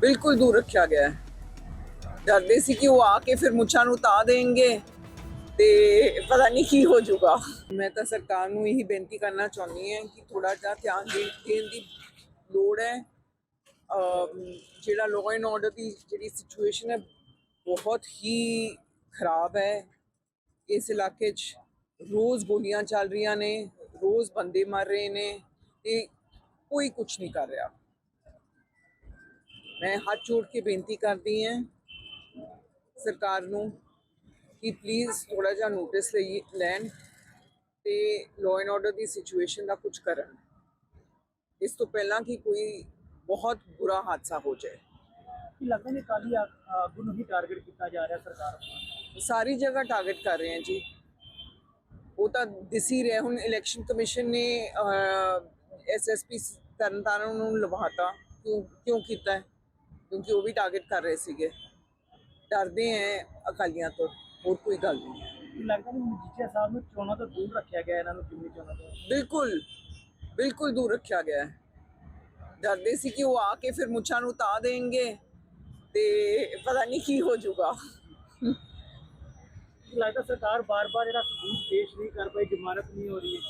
ਬਿਲਕੁਲ ਦੂਰ ਰੱਖਿਆ ਗਿਆ ਹੈ। ਡਰਦੇ ਸੀ ਕਿ ਉਹ ਆ ਕੇ ਫਿਰ ਮੁੱਛਾਂ ਨੂੰ ਤਾ ਦੇਣਗੇ ਤੇ ਪਤਾ ਨਹੀਂ ਕੀ ਹੋ ਜਾਊਗਾ। ਮੈਂ ਤਾਂ ਸਰਕਾਰ ਨੂੰ ਇਹੀ ਬੇਨਤੀ ਕਰਨਾ ਚਾਹੁੰਦੀ ਹਾਂ ਕਿ ਥੋੜਾ ਜਿਹਾ ਧਿਆਨ ਦੇਣ ਦੀ ਲੋੜ ਹੈ। ਜਿਹੜਾ ਲਾਅ ਐਂਡ ਆਰਡਰ ਦੀ ਜਿਹੜੀ ਸਿਚੁਏਸ਼ਨ ਹੈ, ਬਹੁਤ ਹੀ ਖਰਾਬ ਹੈ। ਇਸ ਇਲਾਕੇ 'ਚ ਰੋਜ਼ ਗੋਲੀਆਂ ਚੱਲ ਰਹੀਆਂ ਨੇ, ਰੋਜ਼ ਬੰਦੇ ਮਰ ਰਹੇ ਨੇ ਤੇ ਕੋਈ ਕੁਝ ਨਹੀਂ ਕਰ ਰਿਹਾ। ਮੈਂ ਹੱਥ ਜੋੜ ਕੇ ਬੇਨਤੀ ਕਰਦੀ ਹਾਂ ਸਰਕਾਰ ਨੂੰ ਕਿ ਪਲੀਜ਼ ਥੋੜਾ ਜਿਹਾ ਨੋਟਿਸ ਲਈ ਲੈਣ ਤੇ ਲਾਅ ਐਂਡ ਆਰਡਰ ਦੀ ਸਿਚੁਏਸ਼ਨ ਦਾ ਕੁਝ ਕਰਨ। ਇਸ ਤੋਂ ਪਹਿਲਾਂ ਕਿ ਕੋਈ ਬਹੁਤ ਬੁਰਾ ਹਾਦਸਾ ਹੋ ਜਾਏ। ਲੱਗਦਾ ਨਹੀਂ ਕਾਲੀ ਆਗੂ ਨੂੰ ਹੀ ਟਾਰਗੇਟ ਕੀਤਾ ਜਾ ਰਿਹਾ ਸਰਕਾਰ ਸਾਰੀ ਜਗ੍ਹਾ ਟਾਰਗੇਟ ਕਰ ਰਹੇ ਹੈ ਜੀ। ਉਹ ਤਾਂ ਦਿਸ ਹੀ ਰਿਹਾ ਹੁਣ ਇਲੈਕਸ਼ਨ ਕਮਿਸ਼ਨ ਨੇ ਐਸਐਸਪੀ ਤਰਨਤਾਰਨ ਨੂੰ ਲਵਾਤਾ। ਕਿਉਂ ਕਿਉਂ ਕੀਤਾ ਹੈ? ਕਿਉਂਕਿ ਉਹ ਵੀ ਟਾਰਗੇਟ ਕਰ ਰਹੇ ਸੀਗੇ ਡਰਦੇ ਹੈ ਅਕਾਲੀਆਂ ਤੋਂ ਹੋਰ ਕੋਈ ਗੱਲ ਨਹੀਂ ਹੈ ਕੀ ਲੱਗਦਾ ਨਹੀਂ ਮਜੀਠੀਆ ਸਾਹਿਬ ਨੂੰ ਚੋਣਾਂ ਤੋਂ ਦੂਰ ਰੱਖਿਆ ਗਿਆ ਇਹਨਾਂ ਨੂੰ ਜਿੰਨੀ ਚੋਣਾਂ ਤੋਂ ਬਿਲਕੁਲ ਬਿਲਕੁਲ ਦੂਰ ਰੱਖਿਆ ਗਿਆ ਹੈ ਡਰਦੇ ਸੀ ਕਿ ਉਹ ਆ ਕੇ ਫਿਰ ਮੁੱਛਾਂ ਨੂੰ ਤਾ ਦੇਣਗੇ ਤੇ ਪਤਾ ਨਹੀਂ ਕੀ ਹੋ ਜਾਊਗਾ ਕੀ ਲੱਗਦਾ ਸਰਕਾਰ ਬਾਰ-ਬਾਰ ਜਿਹੜਾ ਸਬੂਤ ਪੇਸ਼ ਨਹੀਂ ਕਰ ਪਾਈ ਜ਼ਮਾਨਤ ਨਹੀਂ ਹੋ ਰਹੀ ਹੈ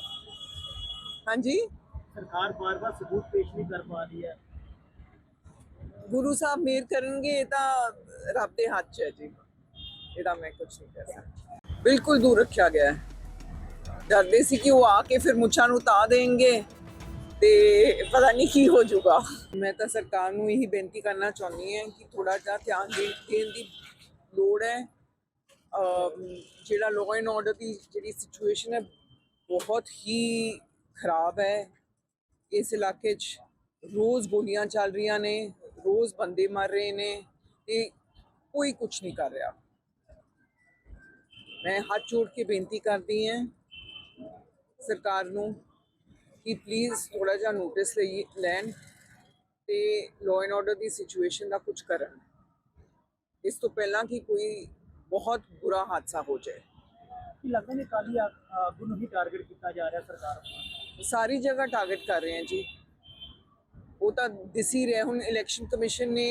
ਹਾਂਜੀ ਸਰਕਾਰ ਬਾਰ-ਬਾਰ ਸਬੂਤ ਪੇਸ਼ ਨਹੀਂ ਕਰ ਪਾ ਰਹੀ ਹੈ ਗੁਰੂ ਸਾਹਿਬ ਮੇਰ ਕਰਨਗੇ, ਇਹ ਤਾਂ ਰੱਬ ਦੇ ਹੱਥ 'ਚ ਹੈ ਜੀ। ਇਹਦਾ ਮੈਂ ਕੁਝ ਨਹੀਂ ਕਰ ਸਕਦਾ। ਬਿਲਕੁਲ ਦੂਰ ਰੱਖਿਆ ਗਿਆ ਹੈ। ਡਰਦੇ ਸੀ ਕਿ ਉਹ ਆ ਕੇ ਫਿਰ ਮੁੱਛਾਂ ਨੂੰ ਤਾ ਦੇਣਗੇ ਤੇ ਪਤਾ ਨਹੀਂ ਕੀ ਹੋ ਜਾਊਗਾ। ਮੈਂ ਤਾਂ ਸਰਕਾਰ ਨੂੰ ਇਹੀ ਬੇਨਤੀ ਕਰਨਾ ਚਾਹੁੰਦੀ ਹਾਂ ਕਿ ਥੋੜਾ ਜਿਹਾ ਧਿਆਨ ਦੇ- ਦੇਣ ਦੀ ਲੋੜ ਹੈ। ਜਿਹੜਾ ਲਾਅ ਐਂਡ ਆਰਡਰ ਦੀ ਜਿਹੜੀ ਸਿਚੁਏਸ਼ਨ ਹੈ, ਬਹੁਤ ਹੀ ਖਰਾਬ ਹੈ। ਇਸ ਇਲਾਕੇ 'ਚ ਰੋਜ਼ ਗੋਲੀਆਂ ਚੱਲ ਰਹੀਆਂ ਨੇ। ਰੋਜ਼ ਬੰਦੇ ਮਰ ਰਹੇ ਨੇ ਤੇ ਕੋਈ ਕੁਝ ਨਹੀਂ ਕਰ ਰਿਹਾ। ਮੈਂ ਹੱਥ ਜੋੜ ਕੇ ਬੇਨਤੀ ਕਰਦੀ ਹਾਂ ਸਰਕਾਰ ਨੂੰ ਕਿ ਪਲੀਜ਼ ਥੋੜਾ ਜਿਹਾ ਨੋਟਿਸ ਲਈ ਲੈਣ ਤੇ ਲਾਅ ਐਂਡ ਆਰਡਰ ਦੀ ਸਿਚੁਏਸ਼ਨ ਦਾ ਕੁਝ ਕਰਨ। ਇਸ ਤੋਂ ਪਹਿਲਾਂ ਕਿ ਕੋਈ ਬਹੁਤ ਬੁਰਾ ਹਾਦਸਾ ਹੋ ਜਾਏ। ਲੱਗਦਾ ਨਹੀਂ ਕਾਲੀ ਆਗੂ ਨੂੰ ਹੀ ਟਾਰਗੇਟ ਕੀਤਾ ਜਾ ਰਿਹਾ ਸਰਕਾਰ ਸਾਰੀ ਜਗ੍ਹਾ ਟਾਰਗੇਟ ਕਰ ਰਹੇ ਹੈ ਜੀ। ਉਹ ਤਾਂ ਦਿਸ ਹੀ ਰਿਹਾ ਹੁਣ ਇਲੈਕਸ਼ਨ ਕਮਿਸ਼ਨ ਨੇ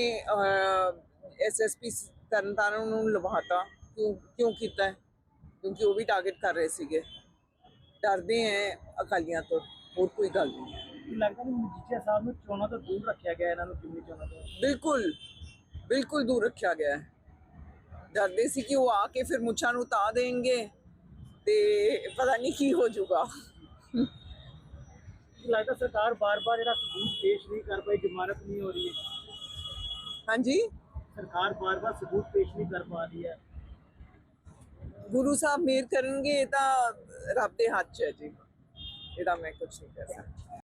ਐਸਐਸਪੀ ਤਰਨਤਾਰਨ ਨੂੰ ਲਵਾਤਾ ਕਿਉਂ ਕਿਉਂ ਕੀਤਾ ਹੈ ਕਿਉਂਕਿ ਉਹ ਵੀ ਟਾਰਗੇਟ ਕਰ ਰਹੇ ਸੀਗੇ ਡਰਦੇ ਹੈ ਅਕਾਲੀਆਂ ਤੋਂ ਹੋਰ ਕੋਈ ਗੱਲ ਨਹੀਂ ਹੈ ਕੀ ਲੱਗਦਾ ਨਹੀਂ ਮਜੀਠੀਆ ਸਾਹਿਬ ਨੂੰ ਚੋਣਾਂ ਤੋਂ ਦੂਰ ਰੱਖਿਆ ਗਿਆ ਇਹਨਾਂ ਨੂੰ ਜਿੰਨੀ ਚੋਣਾਂ ਤੋਂ ਬਿਲਕੁਲ ਬਿਲਕੁਲ ਦੂਰ ਰੱਖਿਆ ਗਿਆ ਹੈ ਡਰਦੇ ਸੀ ਕਿ ਉਹ ਆ ਕੇ ਫਿਰ ਮੁੱਛਾਂ ਨੂੰ ਤਾ ਦੇਣਗੇ ਤੇ ਪਤਾ ਨਹੀਂ ਕੀ ਹੋ ਜਾਊਗਾ ਕੀ ਲੱਗਦਾ ਸਰਕਾਰ ਬਾਰ-ਬਾਰ ਜਿਹੜਾ ਸਬੂਤ ਪੇਸ਼ ਨਹੀਂ ਕਰ ਪਾਈ ਜ਼ਮਾਨਤ ਨਹੀਂ ਹੋ ਰਹੀ ਹੈ? ਹਾਂਜੀ? ਸਰਕਾਰ ਬਾਰ-ਬਾਰ ਸਬੂਤ ਪੇਸ਼ ਨਹੀਂ ਕਰ ਪਾ ਰਹੀ ਹੈ। ਗੁਰੂ ਸਾਹਿਬ ਮਿਹਰ ਕਰਨਗੇ ਇਹ ਤਾਂ ਰੱਬ ਦੇ ਹੱਥ 'ਚ ਹੈ ਜੀ। ਇਹਦਾ ਮੈਂ ਕੁਝ ਨਹੀਂ ਕਰ ਸਕਦਾ।